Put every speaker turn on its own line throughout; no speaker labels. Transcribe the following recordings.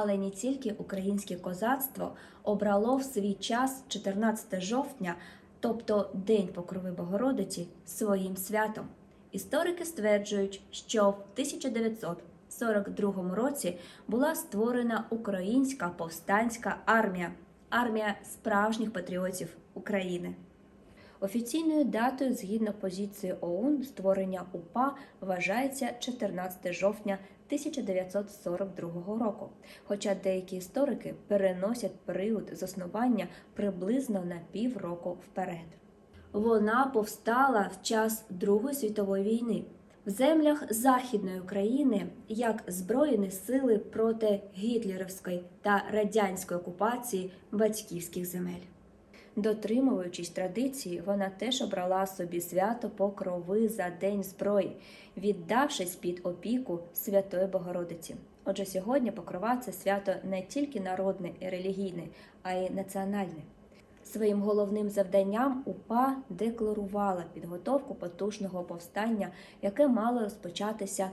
Але не тільки українське козацтво обрало в свій час 14 жовтня, тобто День Покрови Богородиці, своїм святом. Історики стверджують, що в 1942 році була створена Українська повстанська армія, армія справжніх патріотів України. Офіційною датою, згідно позиції ОУН, створення УПА вважається 14 жовтня 1942 року. Хоча деякі історики переносять період заснування приблизно на півроку вперед. Вона повстала в час Другої світової війни в землях Західної України як збройні сили проти гітлерівської та радянської окупації батьківських земель. Дотримуючись традиції, вона теж обрала собі свято Покрови за День зброї, віддавшись під опіку Святої Богородиці. Отже, сьогодні Покрова це свято не тільки народне і релігійне, а й національне. Своїм головним завданням УПА декларувала підготовку потужного повстання, яке мало розпочатися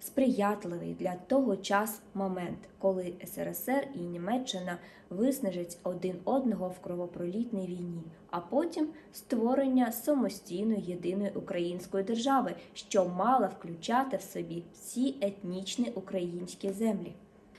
сприятливий для того час момент, коли СРСР і Німеччина виснажать один одного в кровопролітній війні, а потім створення самостійної єдиної української держави, що мала включати в собі всі етнічні українські землі.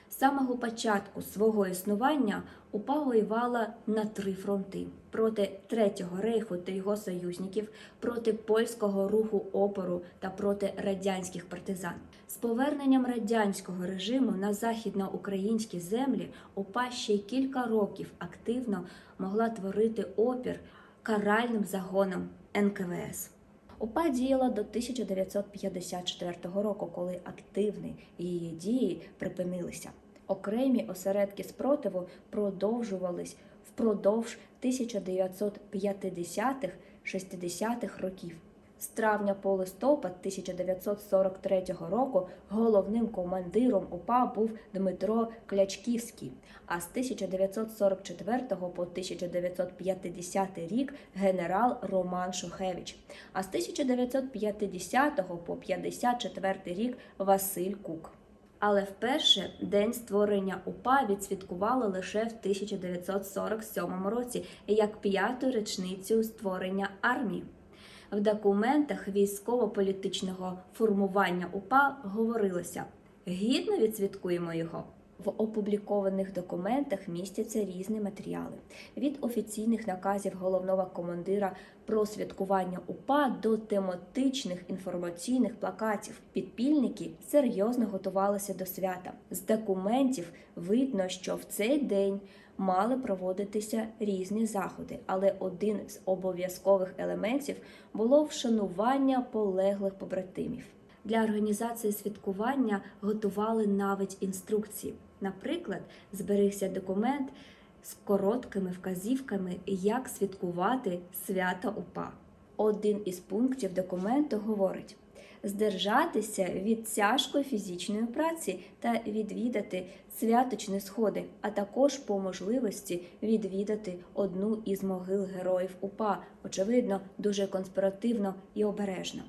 З самого початку свого існування УПА воювала на три фронти проти Третього рейху та його союзників, проти польського руху опору та проти радянських партизан. З поверненням радянського режиму на західноукраїнські землі УПА ще кілька років активно могла творити опір каральним загонам НКВС. УПА діяла до 1954 року, коли активні її дії припинилися. Окремі осередки спротиву продовжувались впродовж 1950-60-х років. З травня по листопад 1943 року головним командиром УПА був Дмитро Клячківський, а з 1944 по 1950 рік генерал Роман Шухевич, а з 1950 по 54 рік Василь Кук. Але вперше день створення УПА відсвяткували лише в 1947 році як п'яту річницю створення армії. В документах військово-політичного формування УПА говорилося гідно відсвяткуємо його. В опублікованих документах містяться різні матеріали від офіційних наказів головного командира про святкування УПА до тематичних інформаційних плакатів. Підпільники серйозно готувалися до свята. З документів видно, що в цей день мали проводитися різні заходи, але один з обов'язкових елементів було вшанування полеглих побратимів. Для організації святкування готували навіть інструкції. Наприклад, зберігся документ з короткими вказівками, як святкувати свято УПА. Один із пунктів документу говорить: здержатися від тяжкої фізичної праці та відвідати святочні сходи, а також по можливості відвідати одну із могил героїв УПА, очевидно, дуже конспіративно і обережно.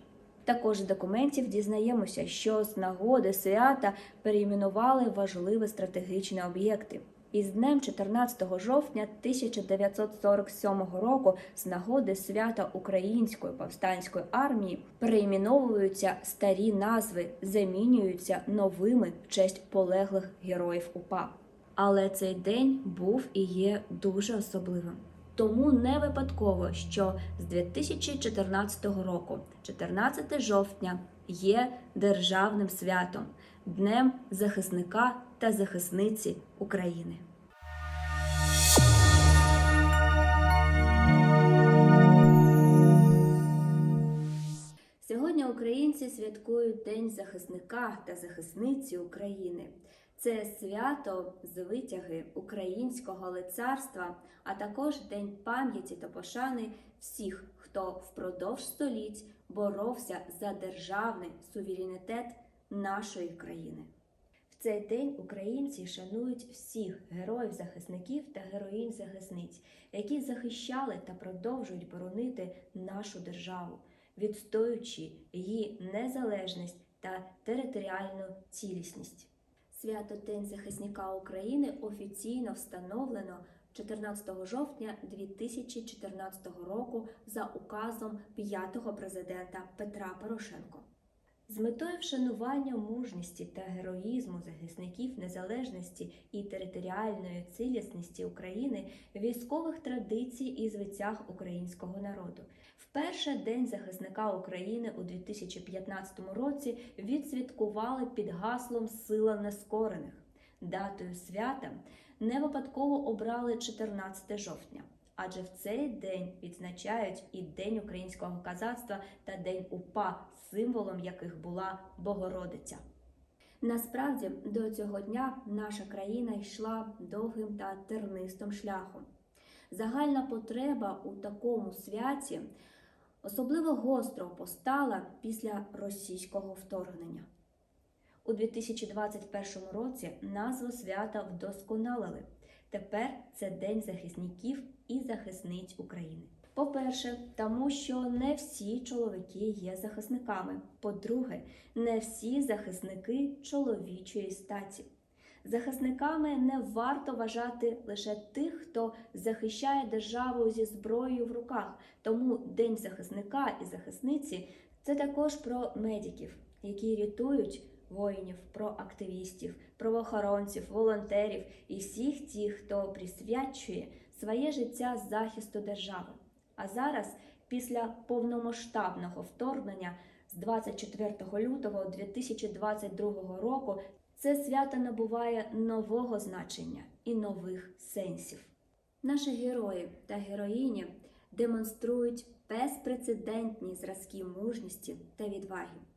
Також з документів дізнаємося, що з нагоди свята перейменували важливі стратегічні об'єкти. Із днем 14 жовтня 1947 року з нагоди свята Української повстанської армії перейменовуються старі назви, замінюються новими в честь полеглих героїв УПА. Але цей день був і є дуже особливим. Тому не випадково, що з 2014 року, 14 жовтня, є державним святом, Днем захисника та захисниці України. Сьогодні українці святкують День захисника та захисниці України. Це свято з витяги українського лицарства, а також День пам'яті та пошани всіх, хто впродовж століть боровся за державний суверенітет нашої країни. В цей день українці шанують всіх героїв-захисників та героїнь-захисниць, які захищали та продовжують боронити нашу державу, відстоюючи її незалежність та територіальну цілісність. Свято День захисника України офіційно встановлено 14 жовтня 2014 року за указом п'ятого президента Петра Порошенко. З метою вшанування мужності та героїзму захисників незалежності і територіальної цілісності України, військових традицій і звитяг українського народу. Вперше День захисника України у 2015 році відсвяткували під гаслом Сила нескорених. Датою свята не випадково обрали 14 жовтня, адже в цей день відзначають і День українського казацтва та День УПА, символом яких була Богородиця. Насправді до цього дня наша країна йшла довгим та тернистим шляхом. Загальна потреба у такому святі особливо гостро постала після російського вторгнення. У 2021 році назву свята вдосконалили. Тепер це День захисників і захисниць України. По-перше, тому що не всі чоловіки є захисниками. По-друге, не всі захисники чоловічої статі. Захисниками не варто вважати лише тих, хто захищає державу зі зброєю в руках. Тому День захисника і захисниці це також про медиків, які рятують воїнів, про активістів, правоохоронців, волонтерів і всіх тих, хто присвячує своє життя захисту держави. А зараз, після повномасштабного вторгнення з 24 лютого 2022 року, це свято набуває нового значення і нових сенсів. Наші герої та героїні демонструють безпрецедентні зразки мужності та відваги.